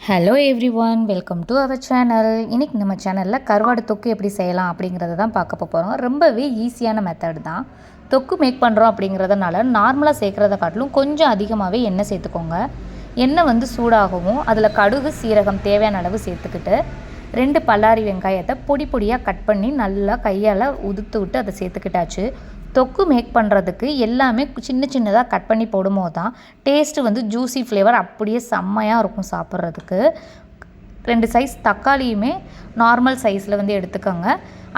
Hello everyone welcome to our channel இன்றைக்கி நம்ம சேனலில் கருவாடு தொக்கு எப்படி செய்யலாம் அப்படிங்கிறத தான் பார்க்க போகிறோம் ரொம்பவே ஈஸியான மெத்தட் தான். தொக்கு மேக் பண்ணுறோம் அப்படிங்கிறதுனால நார்மலாக சேர்க்குறத காட்டிலும் கொஞ்சம் அதிகமாகவே எண்ணெய் சேர்த்துக்கோங்க. எண்ணெய் வந்து சூடாகவும் அதில் கடுகு சீரகம் தேவையான அளவு சேர்த்துக்கிட்டு ரெண்டு பல்லாரி வெங்காயத்தை பொடி பொடியாக கட் பண்ணி நல்லா கையால் உதுத்து விட்டு அதை சேர்த்துக்கிட்டாச்சு. தொக்கு மேக் பண்ணுறதுக்கு எல்லாமே சின்ன சின்னதாக கட் பண்ணி போடும்போது தான் டேஸ்ட்டு வந்து ஜூஸி ஃப்ளேவர் அப்படியே செம்மையாக இருக்கும் சாப்பிட்றதுக்கு. ரெண்டு சைஸ் தக்காளியுமே நார்மல் சைஸில் வந்து எடுத்துக்கோங்க.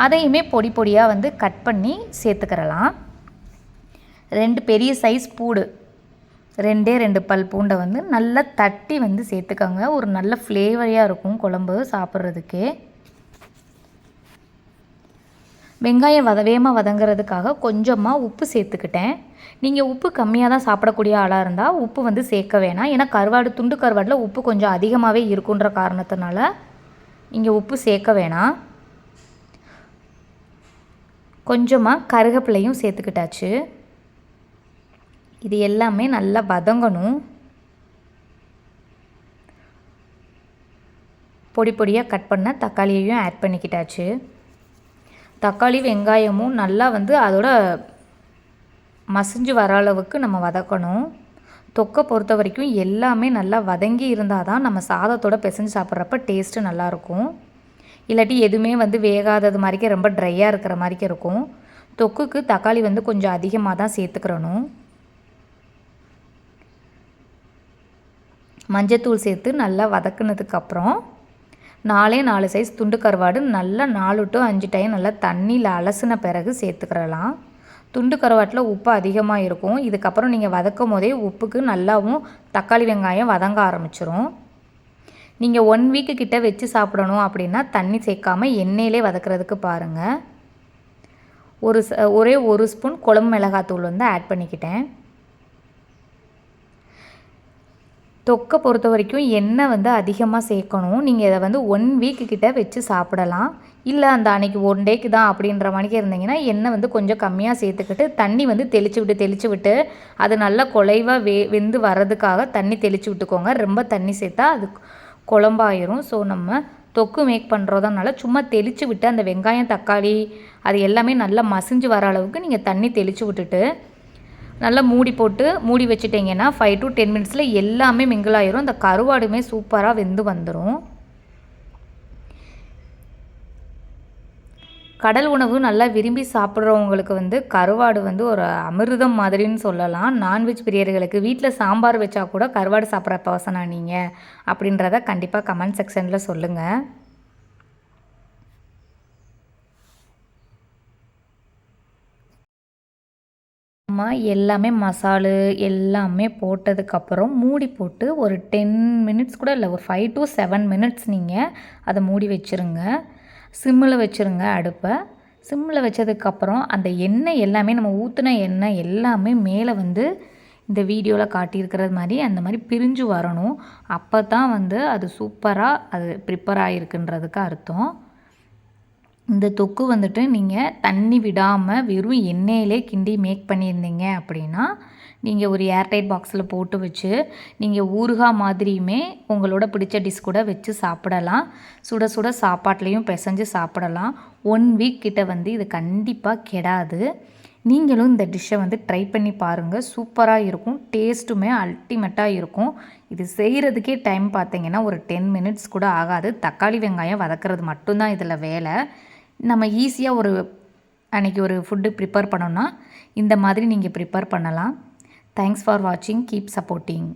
அதையுமே பொடி பொடியாக வந்து கட் பண்ணி சேர்த்துக்கிறலாம். ரெண்டு பெரிய சைஸ் பூடு. ரெண்டே ரெண்டு பல் பூண்டை வந்து நல்லா தட்டி வந்து சேர்த்துக்கோங்க. ஒரு நல்ல ஃப்ளேவரியாக இருக்கும் குழம்பு சாப்பிட்றதுக்கே. வெங்காயம் வத வேகமாக வதங்கிறதுக்காக கொஞ்சமாக உப்பு சேர்த்துக்கிட்டேன். நீங்கள் உப்பு கம்மியாக தான் சாப்பிடக்கூடிய ஆளாக இருந்தால் உப்பு வந்து சேர்க்க வேணாம். ஏன்னா கருவாடு துண்டு கருவாடில் உப்பு கொஞ்சம் அதிகமாகவே இருக்குன்ற காரணத்தினால இங்கே உப்பு சேர்க்க வேணாம். கொஞ்சமாக கருகப்பிள்ளையும் சேர்த்துக்கிட்டாச்சு. இது எல்லாமே நல்லா வதங்கணும். பொடி பொடியாக கட் பண்ண தக்காளியையும் ஆட் பண்ணிக்கிட்டாச்சு. தக்காளி வெங்காயமும் நல்லா வந்து அதோட மசிஞ்சு வர அளவுக்கு நம்ம வதக்கணும். தொக்கை பொறுத்த வரைக்கும் எல்லாமே நல்லா வதங்கி இருந்தால் தான் நம்ம சாதத்தோட பிசைஞ்சு சாப்பிட்றப்ப டேஸ்ட்டு நல்லாயிருக்கும். இல்லாட்டி எதுவுமே வந்து வேகாதது மாதிரிக்கே ரொம்ப ட்ரையாக இருக்கிற மாதிரிக்கே இருக்கும். தொக்குக்கு தக்காளி வந்து கொஞ்சம் அதிகமாக தான் சேர்த்துக்கிறணும். மஞ்சத்தூள் சேர்த்து நல்லா வதக்குனதுக்கப்புறம் நாலே நாலு சைஸ் துண்டு கருவாடு நல்லா நாலு டு அஞ்சு டைம் நல்லா தண்ணியில் அலசின பிறகு சேர்த்துக்கிறலாம். துண்டு கருவாட்டில் உப்பு அதிகமாக இருக்கும். இதுக்கப்புறம் நீங்கள் வதக்கும் போதே உப்புக்கு நல்லாவும் தக்காளி வெங்காயம் வதங்க ஆரம்பிச்சிரும். நீங்கள் ஒன் வீக்கு கிட்ட வச்சு சாப்பிடணும் அப்படின்னா தண்ணி சேர்க்காமல் எண்ணெயிலே வதக்கிறதுக்கு பாருங்கள் ஒரு ஒரே ஒரு ஸ்பூன் குழம்பு மிளகாத்தூள் வந்து ஆட் பண்ணிக்கிட்டேன். தொக்கை பொறுத்த வரைக்கும் எண்ணெய் வந்து அதிகமாக சேர்க்கணும். நீங்கள் இதை வந்து ஒன் வீக்கு கிட்ட வச்சு சாப்பிடலாம். இல்லை அந்த அன்னைக்கு ஒன் டேக்கு தான் அப்படின்ற மணிக்கு இருந்தீங்கன்னா எண்ணெய் வந்து கொஞ்சம் கம்மியாக சேர்த்துக்கிட்டு தண்ணி வந்து தெளித்து விட்டு தெளித்து விட்டு அது நல்லா குலைவாக வே வெந்து வர்றதுக்காக தண்ணி தெளித்து விட்டுக்கோங்க. ரொம்ப தண்ணி சேர்த்தா அது குழம்பாயிரும். ஸோ நம்ம தொக்கு மேக் பண்ணுறதுனால சும்மா தெளித்து விட்டு அந்த வெங்காயம் தக்காளி அது எல்லாமே நல்லா மசிஞ்சு வர அளவுக்கு நீங்கள் தண்ணி தெளித்து விட்டுட்டு நல்லா மூடி போட்டு மூடி வச்சுட்டிங்கன்னா ஃபைவ் டு டென் மினிட்ஸில் எல்லாமே மிங்கிள் ஆயிரும். அந்த கருவாடுமே சூப்பராக வெந்து வந்துடும் கடல் உணவு நல்லா விரும்பி சாப்பிட்றவங்களுக்கு வந்து கருவாடு வந்து ஒரு அமிர்தம் மாதிரின்னு சொல்லலாம். நான்வெஜ் பிரியர்களுக்கு வீட்டில் சாம்பார் வச்சா கூட கருவாடு சாப்பிட்ற பர்சனா நீங்கள் அப்படின்றத கண்டிப்பாக கமெண்ட் செக்ஷனில் சொல்லுங்கள் நம்ம எல்லாமே மசாலு எல்லாமே போட்டதுக்கப்புறம் மூடி போட்டு ஒரு டென் மினிட்ஸ் கூட இல்லை ஒரு ஃபைவ் டு செவன் மினிட்ஸ் நீங்கள் அதை மூடி வச்சுருங்க. சிம்மில் வச்சுருங்க அடுப்பை. சிம்மில் வச்சதுக்கப்புறம் அந்த எண்ணெய் எல்லாமே நம்ம ஊற்றின எண்ணெய் எல்லாமே மேலே வந்து இந்த வீடியோவில் காட்டியிருக்கிறது மாதிரி அந்த மாதிரி பிரிஞ்சு வரணும். அப்போ தான் வந்து அது சூப்பராக அது ப்ரிப்பேர் ஆகிருக்குன்றதுக்கு அர்த்தம். இந்த தொக்கு வந்துட்டு நீங்கள் தண்ணி விடாமல் வெறும் எண்ணெயிலே கிண்டி மேக் பண்ணியிருந்தீங்க அப்படின்னா நீங்கள் ஒரு ஏர்டைட் பாக்ஸில் போட்டு வச்சு நீங்கள் ஊறுகாய் மாதிரியுமே உங்களோட பிடிச்ச டிஷ் கூட வச்சு சாப்பிடலாம். சுட சுட சாப்பாட்லேயும் பிசைஞ்சு சாப்பிடலாம். ஒன் வீக் கிட்ட வந்து இது கண்டிப்பாக கெடாது. நீங்களும் இந்த டிஷ்ஷை வந்து ட்ரை பண்ணி பாருங்கள் சூப்பராக இருக்கும். டேஸ்ட்டுமே அல்டிமேட்டாக இருக்கும். இது செய்கிறதுக்கே டைம் பார்த்தீங்கன்னா ஒரு டென் மினிட்ஸ் கூட ஆகாது. தக்காளி வெங்காயம் வதக்கிறது மட்டும்தான் இதில் வேலை. நம்ம ஈஸியாக ஒரு அன்றைக்கி ஒரு ஃபுட்டு ப்ரிப்பேர் பண்ணோன்னா இந்த மாதிரி நீங்கள் ப்ரிப்பேர் பண்ணலாம். தேங்க்ஸ் ஃபார் வாட்சிங் கீப் சப்போர்ட்டிங்